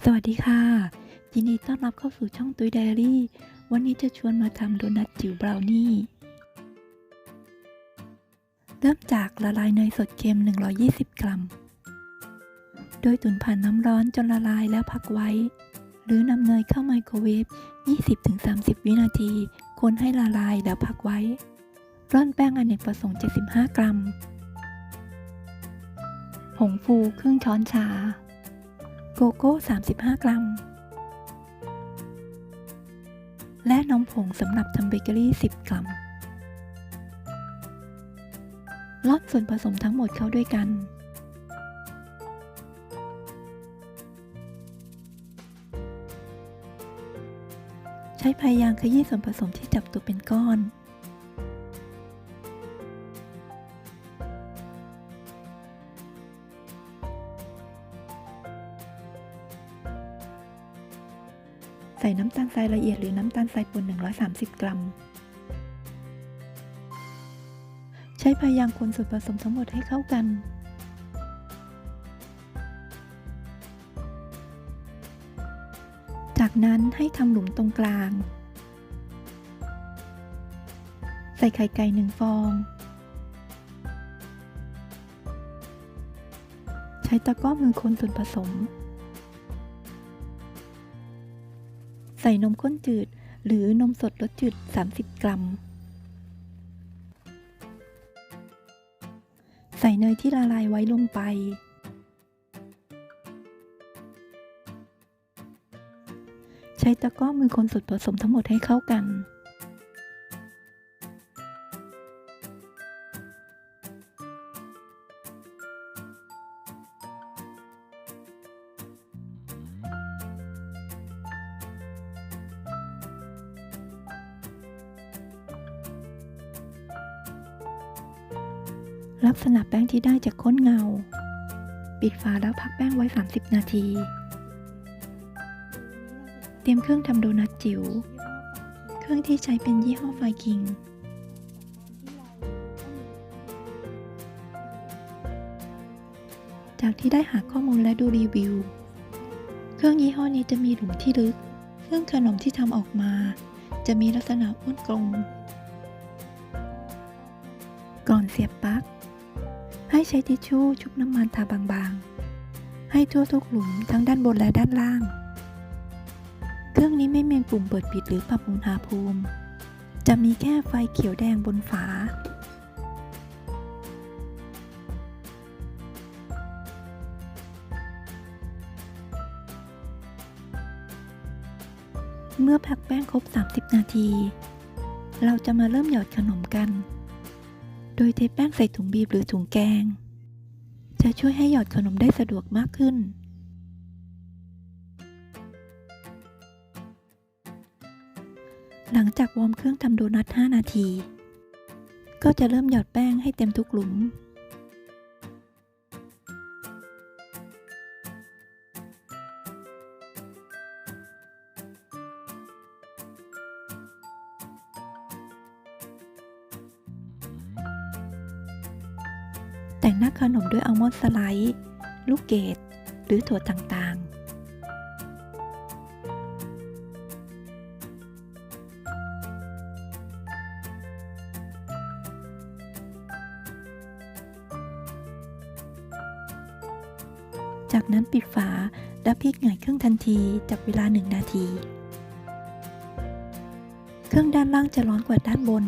สวัสดีค่ะ ยินดีต้อนรับเข้าสู่ช่องตุ้ยไดอารี่ วันนี้จะชวนมาทำโดนัทจิ๋วบราวนี่ เริ่มจากละลายเนยสดเค็ม 120 กรัม โดยตุ๋นผ่านน้ำร้อนจนละลายแล้วพักไว้ หรือนำเนยเข้าไมโครเวฟ 20-30 วินาที คนให้ละลายแล้วพักไว้ ร่อนแป้งอเนกประสงค์ 75 กรัม ผงฟูครึ่งช้อนชา โกโก้ 35 กรัม และนมผงสำหรับทำเบเกอรี่ 10 กรัมร่อนส่วนผสมทั้งหมดเข้าด้วยกัน ใช้พายางขยี้ส่วนผสมที่จับตัวเป็นก้อน ใส่น้ำตาลทรายละเอียดหรือน้ำตาลทรายป่น 130 กรัม ใช้พายางคนส่วนผสมทั้งหมดให้เข้ากัน จากนั้นให้ทำหลุมตรงกลาง ใส่ไข่ไก่หนึ่งฟอง ใช้ตะกร้อมือคนส่วนผสม ใส่นมข้นจืด หรือนมสดรสจืด 30 กรัม ใส่เนยที่ละลายไว้ลงไป ใช้ตะกร้อมือคนส่วนผสมทั้งหมดให้เข้ากัน ลักษณะแป้งที่ได้จากข้นเงา ปิดฝาแล้วพักแป้งไว้ 30 นาที เตรียมเครื่องทำโดนัทจิ๋ว เครื่องที่ใช้เป็นยี่ห้อไฟคิง จากที่ได้หาข้อมูลและดูรีวิว เครื่องยี่ห้อนี้จะมีหลุมที่ลึก เครื่องขนมที่ทำออกมา จะมีลักษณะอ้วนกลม ก่อนเสียบปลั๊ก ให้ใช้ทิชชู่ชุบน้ำมันทาบางๆ ให้ทั่วทุกหลุมทั้งด้านบนและด้านล่าง เครื่องนี้ไม่มีปุ่มเปิดปิดหรือปรับอุณหภูมิ จะมีแค่ไฟเขียวแดงบนฝา เมื่อพักแป้งครบ 30 นาที เราจะมาเริ่มหยอดขนมกัน โดยเทแป้งใส่ถุงบีบหรือถุงแกง จะช่วยให้หยอดขนมได้สะดวกมากขึ้น หลังจากวอร์มเครื่องทำโดนัท 5 นาที ก็จะเริ่มหยอดแป้งให้เต็มทุกหลุม แต่งหน้าขนมด้วยอัลมอนด์สไลด์ลูกเกดหรือถั่วต่างๆ จากนั้นปิดฝาและพลิกหงายเครื่องทันทีจับเวลา 1 นาที เครื่องด้านล่างจะร้อนกว่าด้านบน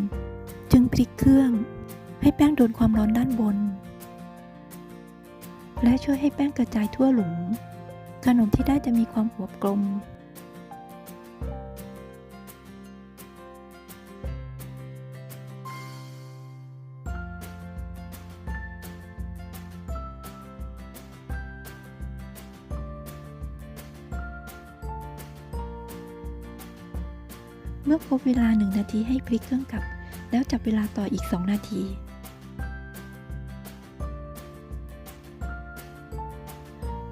จึงพลิกเครื่องให้แป้งโดนความร้อนด้านบน และช่วยให้แป้งกระจายทั่วหลุม ขนมที่ได้จะมีความอวบกลม เมื่อครบเวลา 1 นาทีให้พลิกเครื่องกลับ แล้วจับเวลาต่ออีก 2 นาที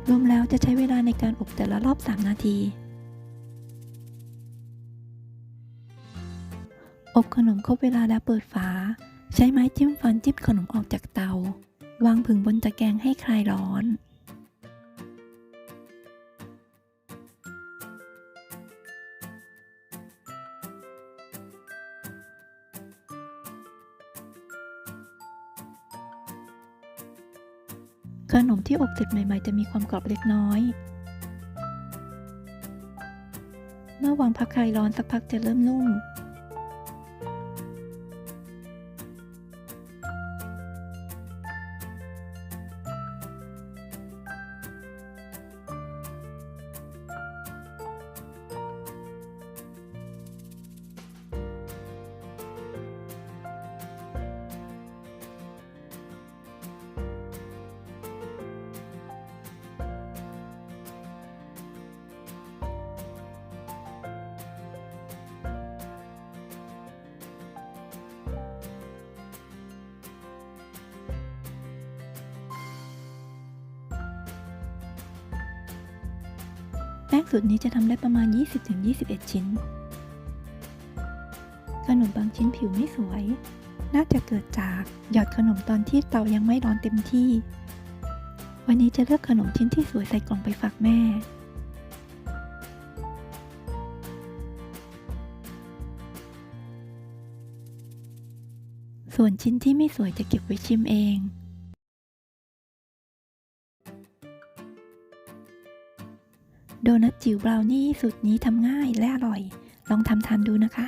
รวมแล้วจะใช้เวลาในการอบแต่ละรอบ 3 นาที อบขนมครบเวลาแล้วเปิดฝา ใช้ไม้จิ้มฟันจิ้มขนมออกจากเตา วางผึ่งบนตะแกรงให้คลายร้อน ขนมที่อบเสร็จใหม่ ๆ จะมีความกรอบเล็กน้อย เมื่อวางพักคลายร้อนสักพักจะเริ่มนุ่ม ป้งสูตรนี้จะทำได้ประมาณ 20-21 ชิ้น ขนมบางชิ้นผิวไม่สวย น่าจะเกิดจากหยอดขนมตอนที่เตายังไม่ร้อนเต็มที่ วันนี้จะเลือกขนมชิ้นที่สวยใส่กล่องไปฝากแม่ส่วนชิ้นที่ไม่สวยจะเก็บไว้ชิมเอง โดนัทจิ๋วบราวนี่สูตรนี้ทำง่ายและอร่อย ลองทำทานดูนะคะ